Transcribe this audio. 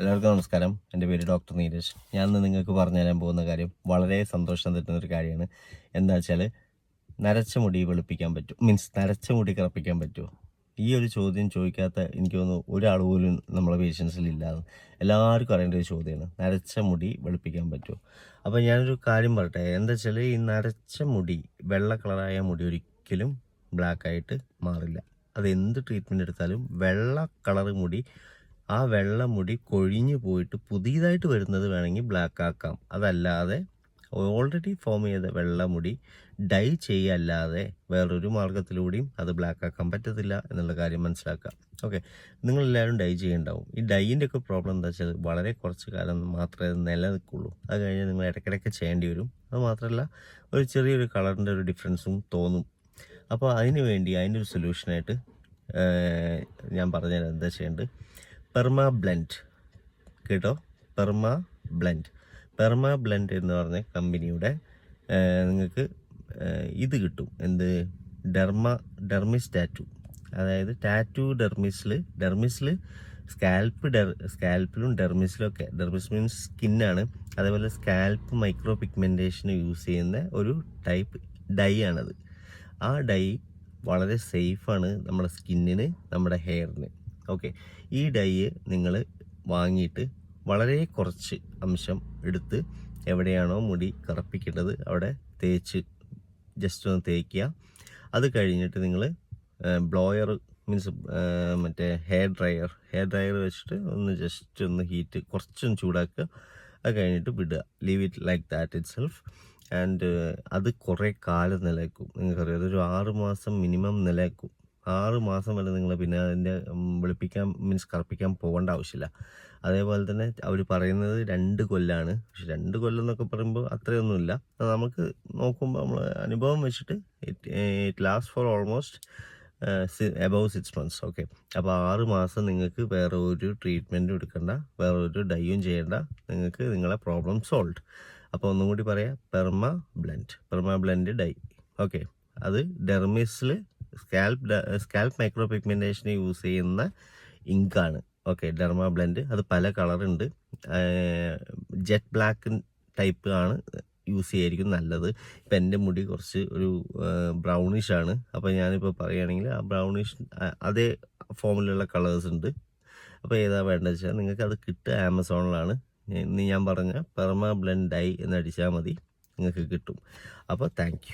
എല്ലാവർക്കും നമസ്കാരം. എന്റെ പേര് ഡോക്ടർ നീരജ്. ഞാൻ ഇന്ന് നിങ്ങൾക്ക് പറഞ്ഞു തരാൻ പോകുന്ന കാര്യം വളരെ സന്തോഷം തരുന്ന ഒരു കാര്യമാണ്. എന്താ വെച്ചാൽ നരച്ച മുടി വെളുപ്പിക്കാൻ പറ്റും. മീൻസ് നരച്ച മുടി കറപ്പിക്കാൻ പറ്റുമോ ഈ ഒരു ചോദ്യം ചോദിക്കാത്ത എനിക്ക് തോന്നുന്നു ഒരാൾ പോലും നമ്മളെ പേഷ്യൻസിൽ ഇല്ലാതെ എല്ലാവർക്കും അറിയേണ്ട ഒരു ചോദ്യമാണ്. നരച്ച മുടി വെളുപ്പിക്കാൻ പറ്റുമോ അപ്പോൾ ഞാനൊരു കാര്യം പറയട്ടെ. എന്താ വെച്ചാൽ ഈ നരച്ച മുടി വെള്ള കളറായ മുടി ഒരിക്കലും ബ്ലാക്കായിട്ട് മാറില്ല. അത് എന്ത് ട്രീറ്റ്മെന്റ് എടുത്താലും വെള്ള കളർ മുടി ആ വെള്ള മുടി കൊഴിഞ്ഞു പോയിട്ട് പുതിയതായിട്ട് വരുന്നത് വേണമെങ്കിൽ ബ്ലാക്ക് ആക്കാം. അതല്ലാതെ ഓൾറെഡി ഫോം ചെയ്ത വെള്ള മുടി ഡൈ ചെയ്യല്ലാതെ വേറൊരു മാർഗത്തിലൂടെയും അത് ബ്ലാക്ക് ആക്കാൻ പറ്റത്തില്ല എന്നുള്ള കാര്യം മനസ്സിലാക്കുക ഓക്കെ നിങ്ങളെല്ലാവരും ഡൈ ചെയ്യുന്നുണ്ടാവും ഈ ഡൈന്റെ ഒക്കെ പ്രോബ്ലം എന്താ വെച്ചാൽ വളരെ കുറച്ച് കാലം മാത്രമേ നിലനിൽക്കുള്ളൂ. അത് കഴിഞ്ഞ് നിങ്ങൾ ഇടയ്ക്കിടയ്ക്ക് ചെയ്യേണ്ടി വരും. അത് മാത്രമല്ല ഒരു ചെറിയൊരു കളറിന്റെ ഒരു ഡിഫറൻസും തോന്നും. അപ്പോൾ അതിന് വേണ്ടി അതിന്റെ ഒരു സൊല്യൂഷനായിട്ട് ഞാൻ പറഞ്ഞുതരാം എന്താ ചെയ്യേണ്ടത്. പെർമ ബ്ലെൻഡ് കേട്ടോ? പെർമ ബ്ലെൻഡ് പെർമ ബ്ലെൻഡ് എന്ന് പറഞ്ഞ കമ്പനിയുടെ നിങ്ങൾക്ക് ഇത് കിട്ടും. എന്ത്? ഡെർമ ഡെർമിസ് ടാറ്റു അതായത് ടാറ്റു ഡെർമിസിൽ ഡെർമിസിൽ സ്കാൽപ്പ് ഡെർ സ്കാൽപ്പിലും ഡെർമിസിലും ഒക്കെ. ഡെർമിസ് മീൻസ് സ്കിന്നാണ്. അതേപോലെ സ്കാൽപ്പ് മൈക്രോ പിഗ്മെന്റേഷന് യൂസ് ചെയ്യുന്ന ഒരു ടൈപ്പ് ഡൈ ആണത്. ആ ഡൈ വളരെ സേഫാണ് നമ്മുടെ സ്കിന്നിന് നമ്മുടെ ഹെയറിന്. ഓക്കെ ഈ ഡൈ നിങ്ങൾ വാങ്ങിയിട്ട് വളരെ കുറച്ച് അംശം എടുത്ത് എവിടെയാണോ മുടി കറുപ്പിക്കേണ്ടത് അവിടെ തേച്ച് ജസ്റ്റ് ഒന്ന് തേക്കുക. അത് കഴിഞ്ഞിട്ട് നിങ്ങൾ ബ്ലോയർ മീൻസ് മറ്റേ ഹെയർ ഡ്രയർ ഹെയർ ഡ്രയർ വെച്ചിട്ട് ഒന്ന് ജസ്റ്റ് ഒന്ന് ഹീറ്റ് കുറച്ചൊന്ന് ചൂടാക്കുക. അത് കഴിഞ്ഞിട്ട് വിടുക. Leave it like that itself and അത് കുറേ കാലം നിലനിൽക്കും. നിങ്ങൾക്കറിയാം അതൊരു ആറ് മാസം മിനിമം നിലനിൽക്കും. ആറ് മാസം വരെ നിങ്ങൾ പിന്നെ അതിന്റെ വെളുപ്പിക്കാൻ മീൻസ് കറുപ്പിക്കാൻ പോകേണ്ട ആവശ്യമില്ല. അതേപോലെ തന്നെ അവർ പറയുന്നത് രണ്ട് കൊല്ലാണ്. പക്ഷെ രണ്ട് കൊല്ലം എന്നൊക്കെ പറയുമ്പോൾ അത്രയൊന്നുമില്ല. നമുക്ക് നോക്കുമ്പോൾ നമ്മൾ അനുഭവം വെച്ചിട്ട് it it last for almost above six months okay അപ്പോൾ ആറ് മാസം നിങ്ങൾക്ക് വേറെ ഒരു ട്രീറ്റ്മെന്റും എടുക്കേണ്ട. വേറെ ഒരു ഡൈയും ചെയ്യേണ്ട. നിങ്ങൾക്ക് നിങ്ങളെ പ്രോബ്ലം സോൾവ് അപ്പോൾ ഒന്നും കൂടി പറയാം. Perma blend perma blend dye okay അത് ഡെർമിസിൽ സ്കാൽപ്പ് സ്കാൽപ്പ് മൈക്രോ പിഗ്മെന്റേഷന് യൂസ് ചെയ്യുന്ന ഇങ്കാണ്. ഓക്കെ ഡെർമ ബ്ലെൻഡ് അത് പല കളറുണ്ട് ജെറ്റ് ബ്ലാക്ക് ടൈപ്പ് ആണ് യൂസ് ചെയ്യായിരിക്കും നല്ലത്. ഇപ്പം എന്റെ മുടി കുറച്ച് ഒരു ബ്രൗണിഷ് ആണ്. അപ്പോൾ ഞാനിപ്പോൾ പറയുകയാണെങ്കിൽ ആ ബ്രൗണിഷ് അതേ ഫോമിലുള്ള കളേഴ്സ് ഉണ്ട്. അപ്പോൾ ഏതാ വേണ്ടത് വെച്ചാൽ നിങ്ങൾക്ക് അത് കിട്ടുക ആമസോണിലാണ് ഇന്ന് ഞാൻ പറഞ്ഞ പെർമ ബ്ലെൻഡ് ഡൈ എന്ന് അടിച്ചാൽ മതി. നിങ്ങൾക്ക് കിട്ടും. അപ്പോൾ താങ്ക്